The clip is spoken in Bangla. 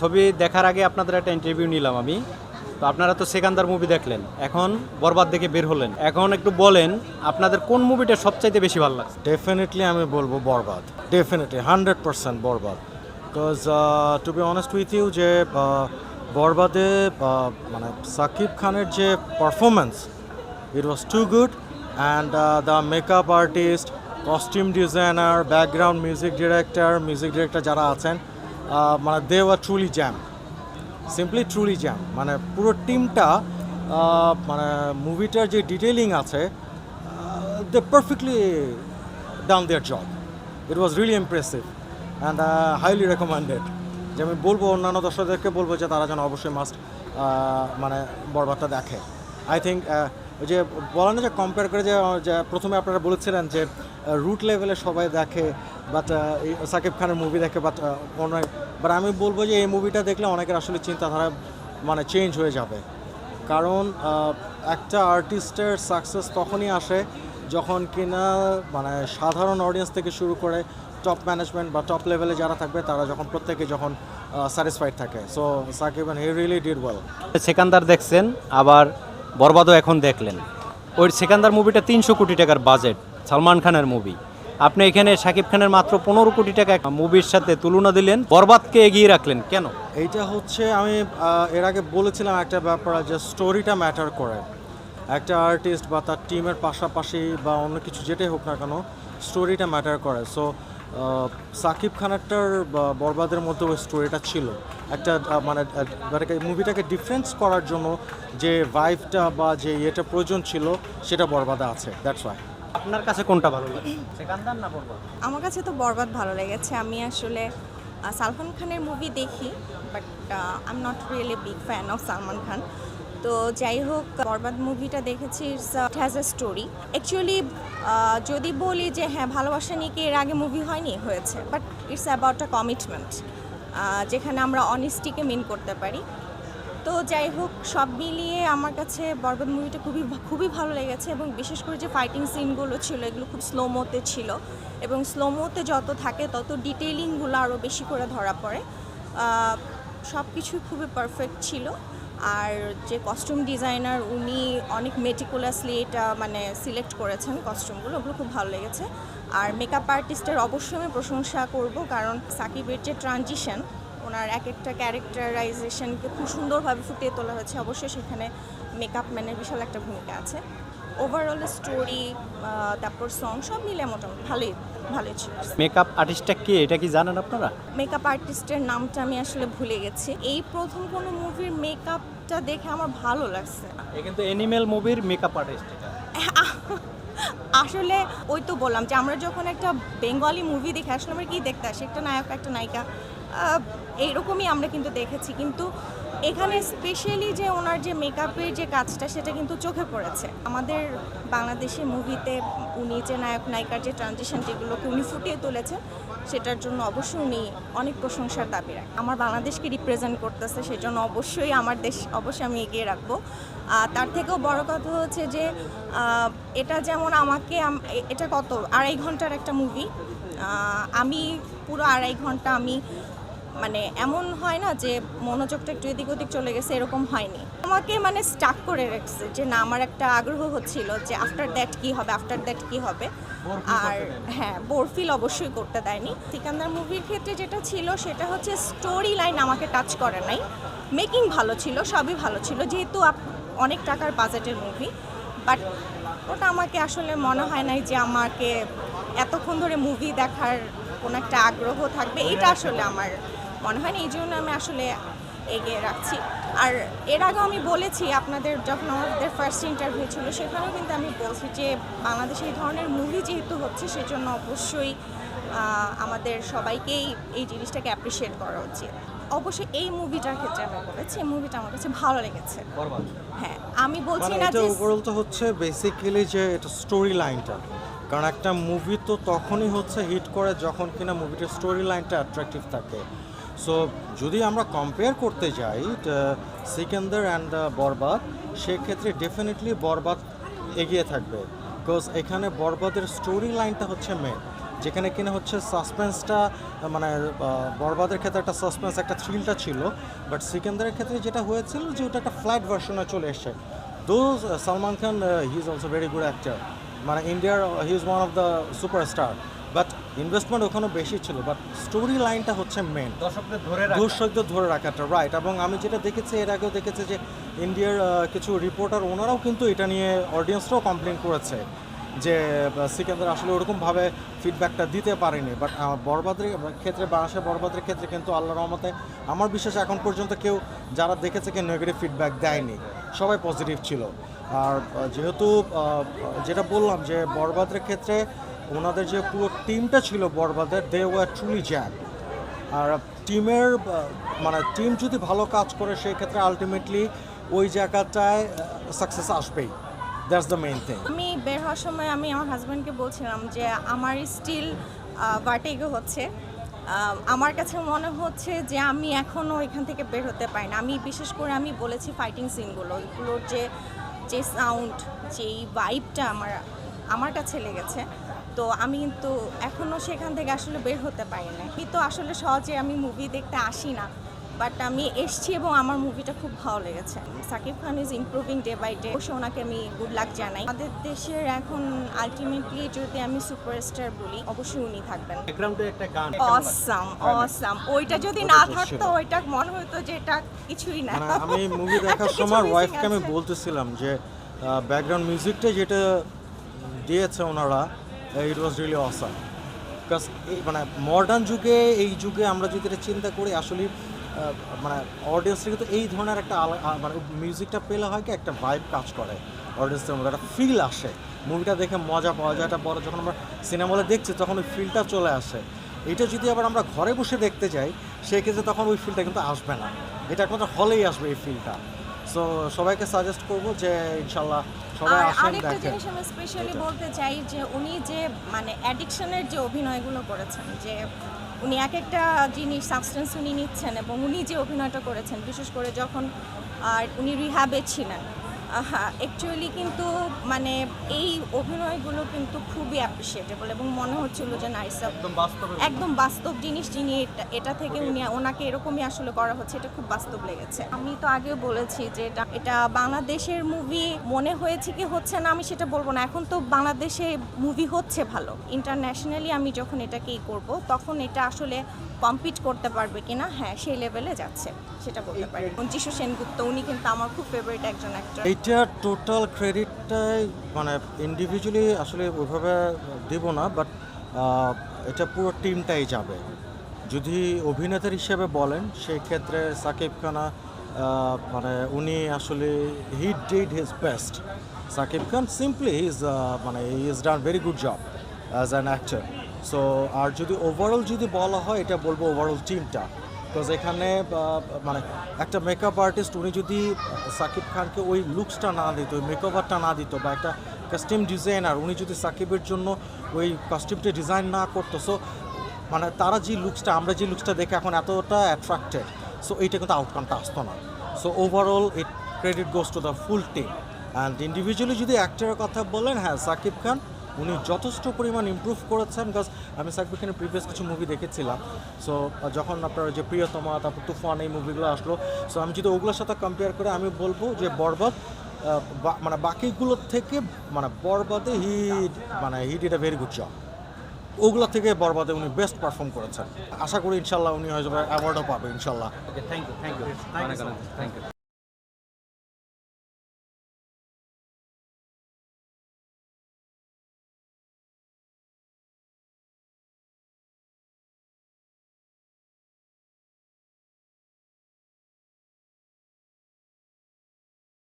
ছবি দেখার আগে আপনাদের একটা ইন্টারভিউ নিলাম আমি। তো আপনারা তো সেকান্দার মুভি দেখলেন এখন বরবাদ দেখে বের হলেন। এখন একটু বলেন আপনাদের কোন মুভিটা সবচাইতে বেশি ভালো লাগছে? ডেফিনেটলি আমি বলব Borbaad. Definitely hundred percent Borbaad. Because to be honest with you যে uh, বরবাদে uh, মানে সাকিব খানের যে performance it was too good and the makeup artist costume designer background music director music director যারা আছেন মানে they were truly gem simply truly gem মানে পুরো টিমটা মানে মুভিটার যে ডিটেলিং আছে they perfectly done their job it was really impressive and highly recommended যে আমি বলব, অন্যান্য দর্শকদেরকে বলব যে তারা যেন অবশ্যই মাস্ট মানে বরবাদটা দেখে। আই থিঙ্ক ওই যে বলা না যে কম্পেয়ার করে যে প্রথমে আপনারা বলেছিলেন যে রুট লেভেলে সবাই দেখে বাট সাকিব খানের মুভি দেখে বাট অনেক বাট আমি বলব যে এই মুভিটা দেখলে অনেকের আসলে চিন্তাধারা মানে চেঞ্জ হয়ে যাবে। কারণ একটা আর্টিস্টের সাকসেস তখনই আসে যখন কিনা মানে সাধারণ অডিয়েন্স থেকে শুরু করে টপ ম্যানেজমেন্ট বা টপ লেভেলে যারা থাকবে, তারা যখন প্রত্যেকে যখন স্যাটিসফাইড থাকে। So Shakib he really did well Sikandar দেখছেন, আবার বরবাদও এখন দেখলেন। ওই সেকান্দার মুভিটা তিনশো কোটি টাকার বাজেট, সালমান খানের মুভি। আপনি এখানে শাকিব খানের মাত্র পনেরো কোটি টাকা মুভির সাথে তুলনা দিলেন, বরবাদকে এগিয়ে রাখলেন কেন? এইটা হচ্ছে আমি এর আগে বলেছিলাম একটা ব্যাপার যে স্টোরিটা ম্যাটার করে। একটা আর্টিস্ট বা তার টিমের পাশাপাশি বা অন্য কিছু যেটাই হোক না কেন স্টোরিটা ম্যাটার করে। সো সাকিব খানেরটার বরবাদের মধ্যে ওই স্টোরিটা ছিল। একটা মানে মুভিটাকে ডিফারেন্স করার জন্য যে ভাইভটা বা যে ইয়েটা প্রয়োজন ছিল সেটা বরবাদে আছে দ্যাটস ওয়াই আপনার কাছে কোনটা ভালো লাগে? সেকান্দার না বরবাদ? আমার কাছে তো বরবাদ ভালো লেগেছে। আমি আসলে সালমান খানের মুভি দেখি but I am not really big fan of Salman Khan. তো যাই হোক, বরবাদ মুভিটা দেখেছি it's has a story actually যদি বলি যে হ্যাঁ ভালোবাসা নিয়ে কি এর আগে মুভি হয়নি? হয়েছে। But it's about a commitment যেখানে আমরা অনেস্টিকে মেন করতে পারি। তো যাই হোক, সব মিলিয়ে আমার কাছে বরবাদ মুভিটা খুবই খুবই ভালো লেগেছে এবং বিশেষ করে যে ফাইটিং সিনগুলো ছিল, এগুলো খুব স্লোমোতে ছিল এবং স্লোমোতে যত থাকে, তত ডিটেলিংগুলো আরও বেশি করে ধরা পড়ে। সব কিছুই খুবই পারফেক্ট ছিল। আর যে কস্টিউম ডিজাইনার উনি অনেক মেটিকুলাসলি এটা মানে সিলেক্ট করেছেন কস্টিউমগুলো ওগুলো খুব ভালো লেগেছে। আর মেকআপ আর্টিস্টের অবশ্যই আমি প্রশংসা করব, কারণ সাকিবের যে ট্রানজিশন ওনার এক একটা ক্যারেক্টারাইজেশনকে খুব সুন্দরভাবে ফুটিয়ে তোলা হয়েছে। অবশ্যই সেখানে মেকআপ ম্যানের বিশাল একটা ভূমিকা আছে। ওভারঅল স্টোরি তারপর সং সব মিলে মোটামুটি ভালোই ভালোই ছিল। মেকআপ আর্টিস্টটা কে? এটা কি জানেন আপনারা? মেকআপ আর্টিস্টের নামটা আমি আসলে ভুলে গেছি। এই প্রথম কোনো মুভির মেকআপটা দেখে আমার ভালো লাগছে এ কিন্তু অ্যানিমেল মুভির মেকআপ আর্টিস্ট এটা। আসলে ওই তো বললাম যে আমরা যখন একটা বেঙ্গলি মুভি দেখি, আসলে আমরা কি দেখতে আসি? একটা নায়ক, একটা নায়িকা। এইরকমই আমরা কিন্তু দেখেছি। কিন্তু এখানে স্পেশালি যে ওনার যে মেকআপের যে কাজটা, সেটা কিন্তু চোখে পড়েছে। আমাদের বাংলাদেশের মুভিতে উনি যে নায়ক নায়িকার যে ট্রানজিশন যেগুলোকে উনি ফুটিয়ে তুলেছে সেটার জন্য অবশ্যই উনি অনেক প্রশংসার দাবি রাখেন আমার বাংলাদেশকে রিপ্রেজেন্ট করতেছে, সেজন্য অবশ্যই আমার দেশ অবশ্যই আমি এগিয়ে রাখব। তার থেকেও বড় কথা হচ্ছে যে এটা যেমন আমাকে এটা কত, আড়াই ঘণ্টার একটা মুভি আমি পুরো আড়াই ঘণ্টা আমি মানে এমন হয় না যে, মনোযোগটা একটু এদিক ওদিক চলে গেছে, এরকম হয়নি। আমাকে মানে স্টাক করে রাখছে যে, না, আমার একটা আগ্রহ হচ্ছিল যে আফটার দ্যাট কি হবে আফটার দ্যাট কি হবে। আর হ্যাঁ বোরফিল অবশ্যই করতে দেয়নি। সিকান্দার মুভির ক্ষেত্রে যেটা ছিল সেটা হচ্ছে স্টোরি লাইন আমাকে টাচ করে নাই। মেকিং ভালো ছিল সবই ভালো ছিল যেহেতু অনেক টাকার বাজেটের মুভি বাট ওটা আমাকে আসলে মনে হয় নাই যে আমাকে এতক্ষণ ধরে মুভি দেখার কোনো একটা আগ্রহ থাকবে। এটা আসলে আমার মনে হয় না এই জন্য আমি আসলে এগিয়ে রাখছি। আর এর আগেও আমি বলেছি আপনাদের যখন আমাদের ফার্স্ট ইন্টারভিউ ছিল সেখানেও কিন্তু আমি বলছি যে বাংলাদেশে এই ধরনের মুভি যেহেতু হচ্ছে সেজন্য অবশ্যই আমাদের সবাইকেই এই জিনিসটাকে অ্যাপ্রিসিয়েট করা উচিত। অবশ্যই এই মুভিটার ক্ষেত্রে আমি বলেছি এই মুভিটা আমার কাছে ভালো লেগেছে। হ্যাঁ আমি বলছি মানে না যে ওভারঅল তো হচ্ছে বেসিক্যালি যে এটা স্টোরি লাইনটা কারণ একটা মুভি তো তখনই হচ্ছে হিট করে যখন কিনা মুভিটার স্টোরি লাইনটা অ্যাট্রাকটিভ থাকে। সো যদি আমরা কম্পেয়ার করতে যাই সিকেন্দার অ্যান্ড বরবাদ, সেক্ষেত্রে ডেফিনেটলি বরবাদ এগিয়ে থাকবে। বিকজ এখানে বরবাদের স্টোরি লাইনটা হচ্ছে মেন যেখানে কিনা হচ্ছে সাসপেন্সটা মানে বরবাদের ক্ষেত্রে একটা সাসপেন্স একটা থ্রিলটা ছিল। বাট সিকান্দারের ক্ষেত্রে যেটা হয়েছিল যে, ওটা একটা ফ্ল্যাট ভার্সনে চলে এসছে। Though Salman Khan he is also very good actor মানে ইন্ডিয়ার he is one of the superstar but investment ওখানে বেশি ছিল বাট স্টোরি লাইনটা হচ্ছে মেন দর্শকদের ধরে দর্শকদের ধরে রাখাটা রাইট এবং আমি যেটা দেখেছি এর আগেও দেখেছি যে ইন্ডিয়ার কিছু রিপোর্টার ওনারাও কিন্তু এটা নিয়ে অডিয়েন্সরাও কমপ্লেন করেছে যে সিকান্দার আসলে ওরকমভাবে ফিডব্যাকটা দিতে পারেনি। বাট বরবাদের ক্ষেত্রে বাংলাদেশের বরবাদের ক্ষেত্রে কিন্তু আল্লাহ রহমতে আমার বিশ্বাস এখন পর্যন্ত কেউ যারা দেখেছে কেউ নেগেটিভ ফিডব্যাক দেয়নি। সবাই পজিটিভ ছিল। আর যেহেতু যেটা বললাম যে বরবাদের ক্ষেত্রে ওনাদের যে পুরো টিমটা ছিল বরবাদের দে ওয়ার ট্রুলি জ্যাম আর টিমের মানে টিম যদি ভালো কাজ করে, সেই ক্ষেত্রে আলটিমেটলি ওই জায়গাটায় সাকসেস আসবেই। দ্যাটস দ্য মেইন থিং আমি বের হওয়ার সময় আমি আমার হাজব্যান্ডকে বলছিলাম যে, আমার স্টিল ভার্টিগো হচ্ছে। আমার কাছে মনে হচ্ছে যে, আমি এখনও এখান থেকে বের হতে পারি না। আমি বিশেষ করে আমি বলেছি ফাইটিং সিনগুলো ওইগুলোর যে যে সাউন্ড যেই ভাইবটা আমার আমার কাছে লেগেছে। তো আমি কিন্তু এখনও সেখান থেকে আসলে বের হতে পারি না কিন্তু আসলে সহজে আমি মুভি দেখতে আসি না বাট আমি এসছি এবং আমার মুভিটা খুব ভালো লেগেছে। Shakib Khan is improving day by day অবশ্যই ওনাকে আমি গুড লাক জানাই। আমাদের দেশের এখন আলটিমেটলি যদি আমি সুপারস্টার বলি অবশ্যই উনি থাকবেন। অসাম অসাম ওইটা যদি না থাকতো ওইটা মনে হতো যে এটা কিছুই না। মানে আমি মুভি দেখার সময় ওয়াইফকে আমি বলতেছিলাম যে ব্যাকগ্রাউন্ড মিউজিকটা যেটা দিয়েছে ওনারা it was really awesome because মানে মডার্ন যুগে, এই যুগে আমরা যদি এটা চিন্তা করি আসলে মানে অডিয়েন্সটা কিন্তু এই ধরনের একটা মানে মিউজিকটা পেলে হয় কি, একটা ভাইব কাজ করে। অডিয়েন্সের মধ্যে একটা ফিল আসে। মুভিটা দেখে মজা পাওয়া যায়। এটা বড় যখন আমরা সিনেমা হলে দেখছি, তখন ওই ফিলটা চলে আসে। এটা যদি আবার আমরা ঘরে বসে দেখতে যাই, সেক্ষেত্রে তখন ওই ফিলটা কিন্তু আসবে না। এটা একমাত্র হলেই আসবে এই ফিলটা সো সবাইকে সাজেস্ট করব যে, ইনশাল্লাহ আর আরেকটা জিনিস আমি স্পেশালি বলতে চাই যে উনি যে মানে অ্যাডিকশনের যে অভিনয়গুলো করেছেন যে উনি এক একটা জিনিস সাবস্টেন্স উনি নিচ্ছেন এবং উনি যে অভিনয়টা করেছেন বিশেষ করে যখন আর উনি রিহ্যাবে ছিলেন অ্যাকচুয়ালি কিন্তু মানে এই অভিনয়গুলো কিন্তু খুবই অ্যাপ্রিসিয়েটেবল এবং মনে হচ্ছিল যে নাইসা একদম বাস্তবে একদম বাস্তব জিনিস যিনি এটা- এটা থেকে উনি ওনাকে এরকমই আসলে করা হচ্ছে এটা খুব বাস্তব লেগেছে। আমি তো আগেও বলেছি যে এটা এটা বাংলাদেশের মুভি মনে হয়েছে কি হচ্ছে না আমি সেটা বলব না। এখন তো বাংলাদেশে মুভি হচ্ছে ভালো। ইন্টারন্যাশনালি আমি যখন এটাকেই করব তখন এটা আসলে কম্পিট করতে পারবে কিনা হ্যাঁ সেই লেভেলে যাচ্ছে, সেটা বলতে পারি। যিশু সেনগুপ্ত, উনি কিন্তু আমার খুব ফেভারিট একজন অ্যাক্টর এইটার টোটাল ক্রেডিটটাই মানে ইন্ডিভিজুয়ালি আসলে ওইভাবে দেব না বাট এটা পুরো টিমটাই যাবে। যদি অভিনেতার হিসেবে বলেন, সেই ক্ষেত্রে সাকিব খানা মানে উনি আসলে he did his best Shakib Khan simply is মানে is done very good job as an actor so আর যদি ওভারঅল যদি বলা হয়, এটা বলব ওভারঅল টিমটা বিকজ এখানে মানে একটা মেকআপ আর্টিস্ট উনি যদি সাকিব খানকে ওই লুকসটা না দিত, ওই মেকওভারটা না দিত বা একটা কাস্টিম ডিজাইনার উনি যদি সাকিবের জন্য ওই কস্টিউমটা ডিজাইন না করতো সো মানে তারা যে লুকসটা আমরা যে লুকসটা দেখে এখন এতটা অ্যাট্রাক্টেড সো এইটা কিন্তু আউটকামটা আসতো না। So overall it credit goes to the full team and individually যদি অ্যাক্টরের কথা বলেন হ্যাঁ সাকিব খান উনি যথেষ্ট পরিমাণ ইমপ্রুভ করেছেন বিকজ আমি সাকিব খানের প্রিভিয়াস কিছু মুভি দেখেছিলাম। সো যখন আপনার যে প্রিয়তমা তারপর তুফান এই মুভিগুলো আসলো সো আমি যদি ওগুলোর সাথে কম্পেয়ার করে আমি বলব যে বরবাদ মানে বাকিগুলোর থেকে মানে বরবাদে হি মানে he did a very good job ওগুলো থেকে বরবাদে উনি বেস্ট পারফর্ম করেছেন। আশা করি ইনশাল্লাহ উনি হয়তো অ্যাওয়ার্ডও পাবে ইনশাল্লাহ। Okay thank you thank you thank you